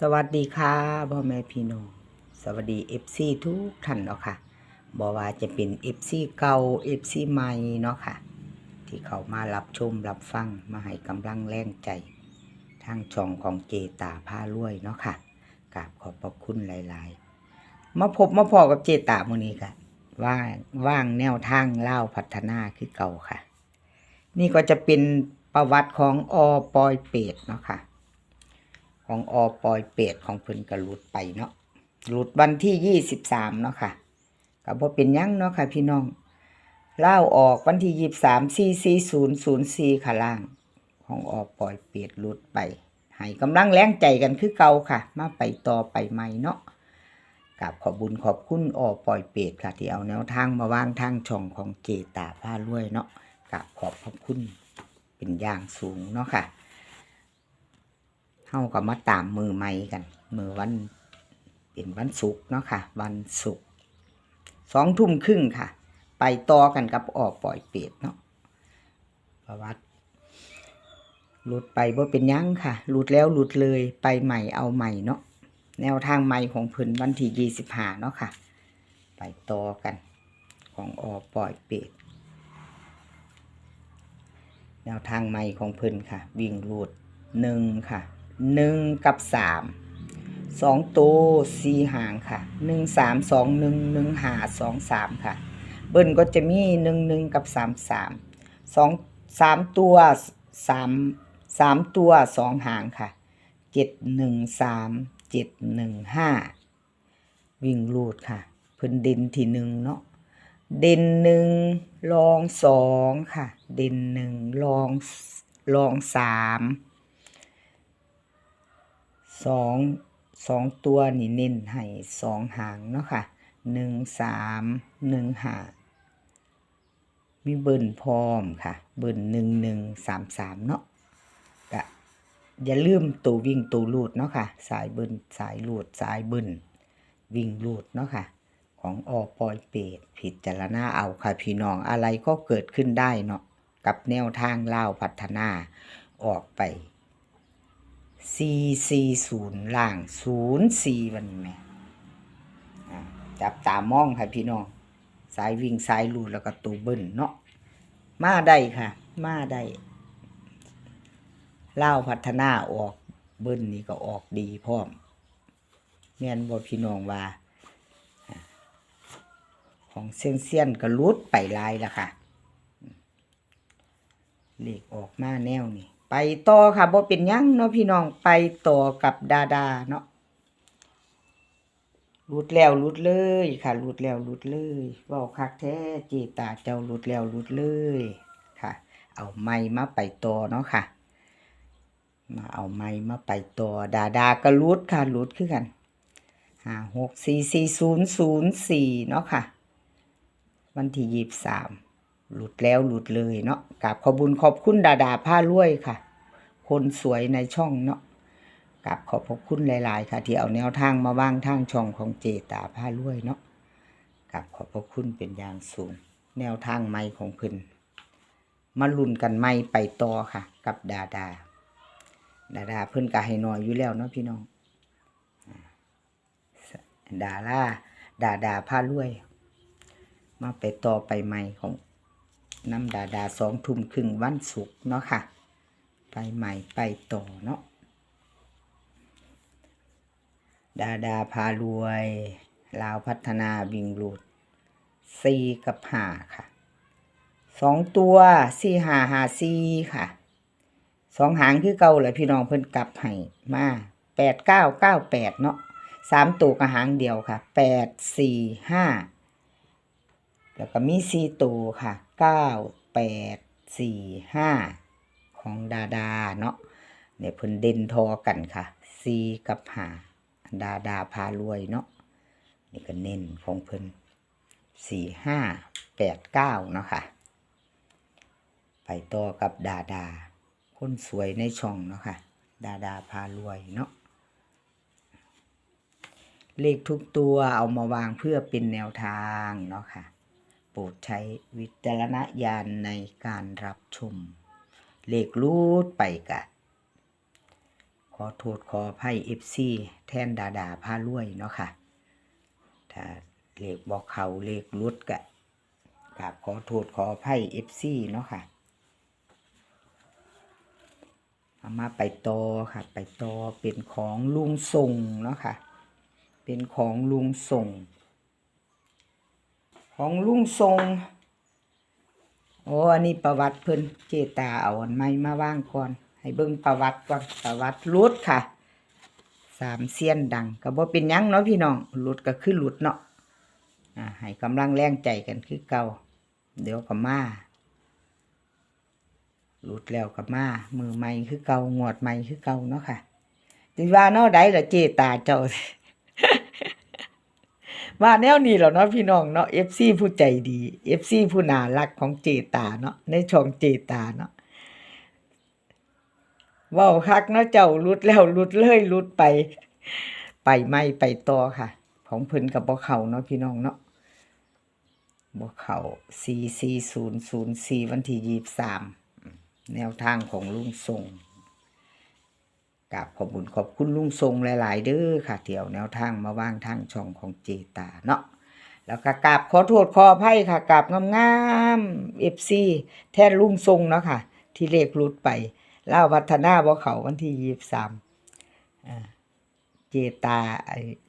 สวัสดีค่ะพ่อแม่พี่น้องสวัสดี FC ทุกท่านเนาะค่ะบอกว่าจะเป็น FC เก่า FC ใหม่เนาะค่ะ ที่เขามารับชมรับฟังมาให้กำลังแรงใจ ทางช่องของเจตาผ้ารวยเนาะค่ะกราบขอบพระคุณหลายๆ มาพบมาพอกับเจตาโมอนี้ค่ะว่างว่างแนวทางเล่าพัฒนาคือเก่าค่ะ นี่ก็จะเป็นประวัติของอปอยเป็ดเนาะค่ะ ของอปอยเปดของเพิ่นก็หลุดไปเนาะหลุดวันที่ยี่สิบสามเนาะค่ะก็บ่เป็นยังเนาะค่ะ พี่น้องเล่าออกวันที่ยี่สิบสามสี่สี่ศูนย์ศูนย์สี่ค่ะล่าง ของอปอยเปดหลุดไปให้กำลังแรงใจกันคือเก่าค่ะ มาไปต่อไปใหม่เนาะกับขอบุญขอบคุณอปอยเปดค่ะ ที่เอาแนวทางมาวางทางช่องของเจตาผ้ารวยเนาะกับขอบพระคุณเป็นอย่างสูงเนาะค่ะ เฮาก็มาตามมือใหม่กัน มือวันเป็นวันศุกร์เนาะค่ะ วันศุกร์สองทุ่มครึ่งค่ะ ไปต่อกันกับออกปล่อยเป็ดเนาะประวัติหลุดไปบ่เป็นยังค่ะ หลุดแล้วหลุดเลยไปใหม่เอาใหม่เนาะแนวทางใหม่ของพิ่นวันที่ยี่สิบห้าเนาะค่ะ ไปต่อกัน ของออกปล่อยเป็ดแนวทางใหม่ของพิ่นค่ะ วิ่งรูดหนึ่งค่ะ หนึ่งกับสามสองตัวสี่หางค่ะหนึ่งสามสองหนึ่งหนึ่งหาสองสามค่ะ เบิ้ลก็จะมีหนึ่งหนึ่งกับสามสามสองสามตัวสามสามตัวสองหางค่ะเจ็ดหนึ่งสามเจ็ดหนึ่งห้าวิ่งรูดค่ะ เพิ่นเด่นที่หนึ่งเนาะเด่นหนึ่งรองสองค่ะ เด่นหนึ่งรองรองสาม สองสองตัวนี่เน้นให้สองหางเนาะค่ะหนึ่งสามหนึ่งหามีเบิ่นพร้อมค่ะ เบิ่นหนึ่งหนึ่งสามสามเนาะกะอย่าลืมตัววิ่งตัวลูดเนาะค่ะ สายเบิ่นสายลูดสายเบิ่นวิ่งลูดเนาะค่ะ ของอปอยเปดผิดจารณาเอาค่ะพี่น้องอะไรก็เกิดขึ้นได้เนาะกับแนวทางเล่าพัฒนาออกไป 440ล่าง04วันนี้แม่จับตามองค่ะพี่น้องสายวิ่งสายลูแล้วก็ตูเบิ้ลเนาะมาได้ค่ะ มาได้เล่าพัฒนาออกเบิ้ลนี่ก็ออกดีพร้อมแม่นบ่พี่น้องว่า ของเซียนเซียนก็รุดไปลายแล้วค่ะเลขออกมาแนวนี่ ไปต่อค่ะบ่เป็นยังเนาะพี่น้องไปต่อกับดาดาเนาะรุดแล้วรุดเลยค่ะรุดแล้วรุดเลยเว้าคักแท้เจตาเจ้ารุดแล้วรุดเลยค่ะ เอาไม้มาไปต่อเนาะค่ะ มาเอาไม้มาไปต่อดาดาก็รุดค่ะรุดคือกันห้าหกสี่สี่ศูนย์ศูนย์สี่เนาะค่ะ วันที่ยี่สิบสาม หลุดแล้วหลุดเลยเนาะกราบขอบุญขอบคุณดาดาผ้ารวยค่ะ คนสวยในช่องเนาะกราบขอบพระคุณหลาย ๆ ค่ะ ที่เอาแนวทางมาวางทางช่องของเจตาผ้ารวยเนาะกราบขอบพระคุณเป็นอย่างสูง แนวทางใหม่ของเพิ่นมาลุ้นกันใหม่ไปต่อค่ะ กับดาดา ดาดาเพิ่นก็ให้นอยอยู่แล้วเนาะพี่น้องอ่าดาราดาดาผ้ารวย มาไปต่อไปใหม่ของ น้ำดาดาสองทุ่มครึ่งวันศุกร์เนาะค่ะ ไปใหม่ไปต่อเนาะดาดาพารวยลาวพัฒนาวิ่งรูดสี่กับห้าค่ะสองตัวสี่ห้าห้าสี่ค่ะสองหางคือเก่าเลยพี่น้องเพิ่นกลับให้มาแปดเก้าเก้าแปดเนาะสามตัวกระหางเดียวค่ะแปดสี่ห้า แล้วก็มีสี่ตัวค่ะเก้าแปดสี่ห้าของดาดาเนาะเนี่ยเพิ่นเด่นทอกันค่ะสี่กับหาดาดาพารวยเนาะนี่ก็เน้นของเพิ่นสี่ห้าแปดเก้าเนาะค่ะ ไปต่อกับดาดา คนสวยในช่องเนาะค่ะ ดาดาพารวยเนาะเลขทุกตัวเอามาวางเพื่อเป็นแนวทางเนาะค่ะ โปรดใช้วิจารณญาณในการรับชม เลขรูดไปกะ ขอโทษขออภัยเอฟซีแทนดาดาพารวยเนาะค่ะ ถ้าเลขบอกเขาเลขรุดกะกราบขอโทษขออภัยเอฟซีเนาะค่ะเอามาไปต่อค่ะ ไปต่อเป็นของลุงส่งเนาะค่ะ เป็นของลุงส่ง ของลุงทรงโอ้อันนี้ประวัติเพิ่นเจตาเอาอันไม้มาว่างก่อน ให้เบิ่งประวัติก่อนประวัติรุดค่ะ สามเสี้ยนดังก็บ่เป็นยังเนาะพี่น้องหลุดก็คือหลุดเนาะอ่าให้กำลังแรงใจกันคือเก่าเดี๋ยวก็มาหลุดแล้วก็มา มือใหม่คือเก่างวดใหม่คือเก่าเนาะค่ะสิว่าเนาะใดล่ะเจตาเจ้า ว่าแนวนี้แล้วเนาะพี่น้องเนาะ FC ผู้ใจดี FC ผู้น่ารักของเจตาเนาะในช่องเจตาเนาะว้าคักเนาะเจ้าหลุดแล้วหลุดเลยหลุดไป ไปไม่ไปต่อค่ะ ของเพิ่นกับบ่เขาเนาะพี่น้องเนาะบ่เข้า44004วันที่23แนวทางของลุงทรง กราบขอบคุญขอบคุณลุงทรงหลาย ๆ เด้อค่ะเที่ยวแนวทางมาว่างทางช่องของเจตาเนาะแล้วก็กราบขอโทษขออภัยค่ะกราบงามๆ FC แทนลุงทรงเนาะค่ะ ที่เลขหลุดไปเล่าวพัฒนาบ่เขาวันที่23อ่ามเจตา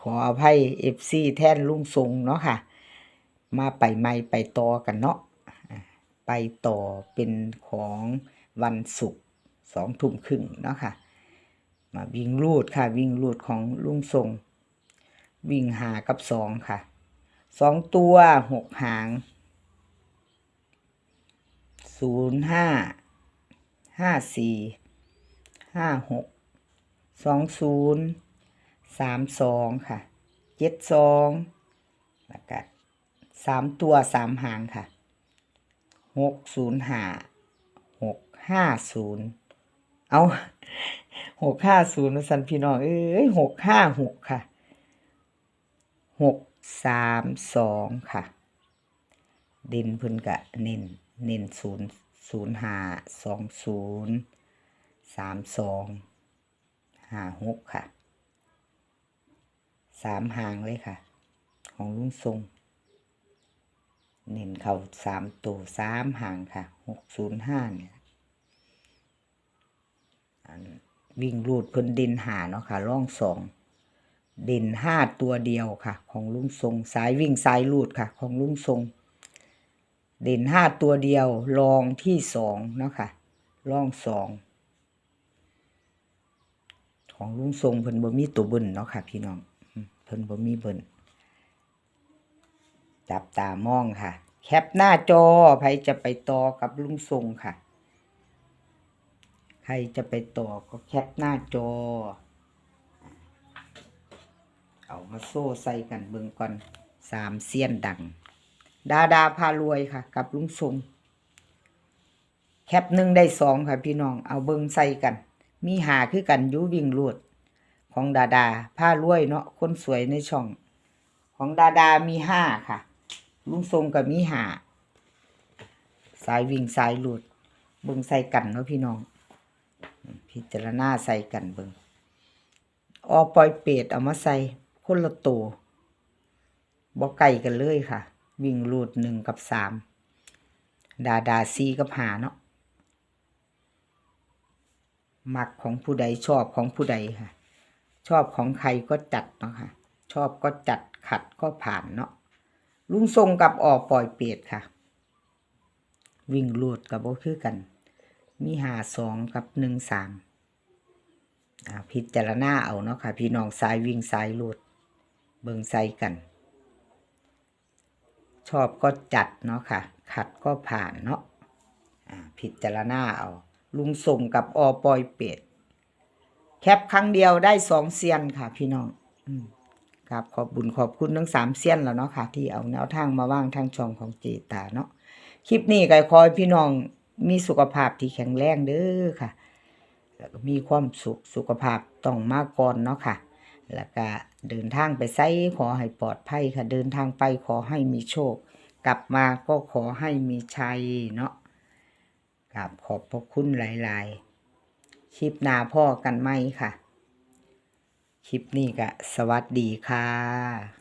ขออภัยเอฟซีแทนลุงทรงเนาะค่ะ มาไปไม่ไปต่อกันเนาะไปต่อเป็นของวันศุกร์สองทุ่มครึ่งเนาะค่ะ มาวิ่งรูดค่ะ วิ่งรูดของลุงทรง วิ่งหากับสองค่ะสองตัวหกหางศูนย์ห้าห้าสี่ห้าหกสองศูนย์สามสองค่ะเจ็ดสองแล้วก็สามตัวสามหางค่ะหกศูนย์ห้าหกห้าศูนย์ เอาหกห้าศูนย์สันพี่น้อง เอ้ยหกห้าหกค่ะหกสามสองค่ะ เด่นพิ่นกะเน้นเน้นศูนย์ศูนย์ห้าสองศูนย์สามสองห้าหกค่ะสามหางเลยค่ะ ของลุงทรงเน้นเขาสามตัวสามหางค่ะหกศูนย์ห้าเนี่ย วิ่งรูดเพิ่นเด่นหาเนาะค่ะร่องสองเด่นห้าตัวเดียวค่ะ ของลุงทรงสายวิ่งสายรูดค่ะ ของลุงทรง เด่นห้าตัวเดียวรองที่สองเนาะค่ะร่องสองของลุงทรงเพิ่นบ่มีตัวบิ่นเนาะค่ะ พี่น้องเพิ่นบ่มีบิ่นจับตามองค่ะ แคปหน้าจอใครจะไปต่อกับลุงทรงค่ะ ครจะไปต่อก็แคปหน้าจอ เอามาโซ่ใส่กันเบิ่งก่อนสามเสี้ยนดัง ดาดาพารวยค่ะ กับลุงทรงแคปหนึ่งได้สองค่ะพี่น้อง เอาเบิ่งใส่กัน มีหาคือกันยูวิ่งลวด ของดาดาผ้ารวยเนาะคนสวยในช่อง ของดาดามีห้าค่ะ ลุงทรงกับมีหาสายวิ่งสายหลุดเบิ่งใส่กันเนาะพี่น้อง พิจารณาใส่กันเบิงออปล่อยเป็ดเอามาใส่คนละตัวบ่ไก่กันเลยค่ะ วิ่งรูดหนึ่งกับสามดาดาซีกับหาเนาะมักของผู้ใดชอบของผู้ใดค่ะ ชอบของใครก็จัดเนาะค่ะ ชอบก็จัดขัดก็ผ่านเนาะลุงทรงกับออกปล่อยเปียดค่ะ วิ่งลูดกับโบคือกัน มีหาสองกับหนึ่งสามพิจารณาเอาเนาะค่ะ พี่น้องสายวิ่งสายลูดเบิงใส่กัน ชอบก็จัดเนาะค่ะ ขัดก็ผ่านเนาะอ่าพิจารณาเอา ลุงส่งกับอปอยเป็ด แคปครั้งเดียวได้สองเซียนค่ะ พี่น้องครับขอบบุญขอบคุณทั้งสามเซียนแล้วเนาะค่ะ ที่เอาแนวทางมาว่างทางช่องของเจตาเนาะคลิปนี้ก็ขอให้พี่น้อง มีสุขภาพที่แข็งแรงเด้อค่ะ แล้วก็มีความสุขสุขภาพต้องมาก่อนเนาะค่ะ แล้วก็เดินทางไปไซขอให้ปลอดภัยค่ะ เดินทางไปขอให้มีโชค กลับมาก็ขอให้มีชัยเนาะกราบขอบพระคุณหลาย ๆ คลิปหน้าพ่อกันไหมค่ะ คลิปนี้ก็สวัสดีค่ะ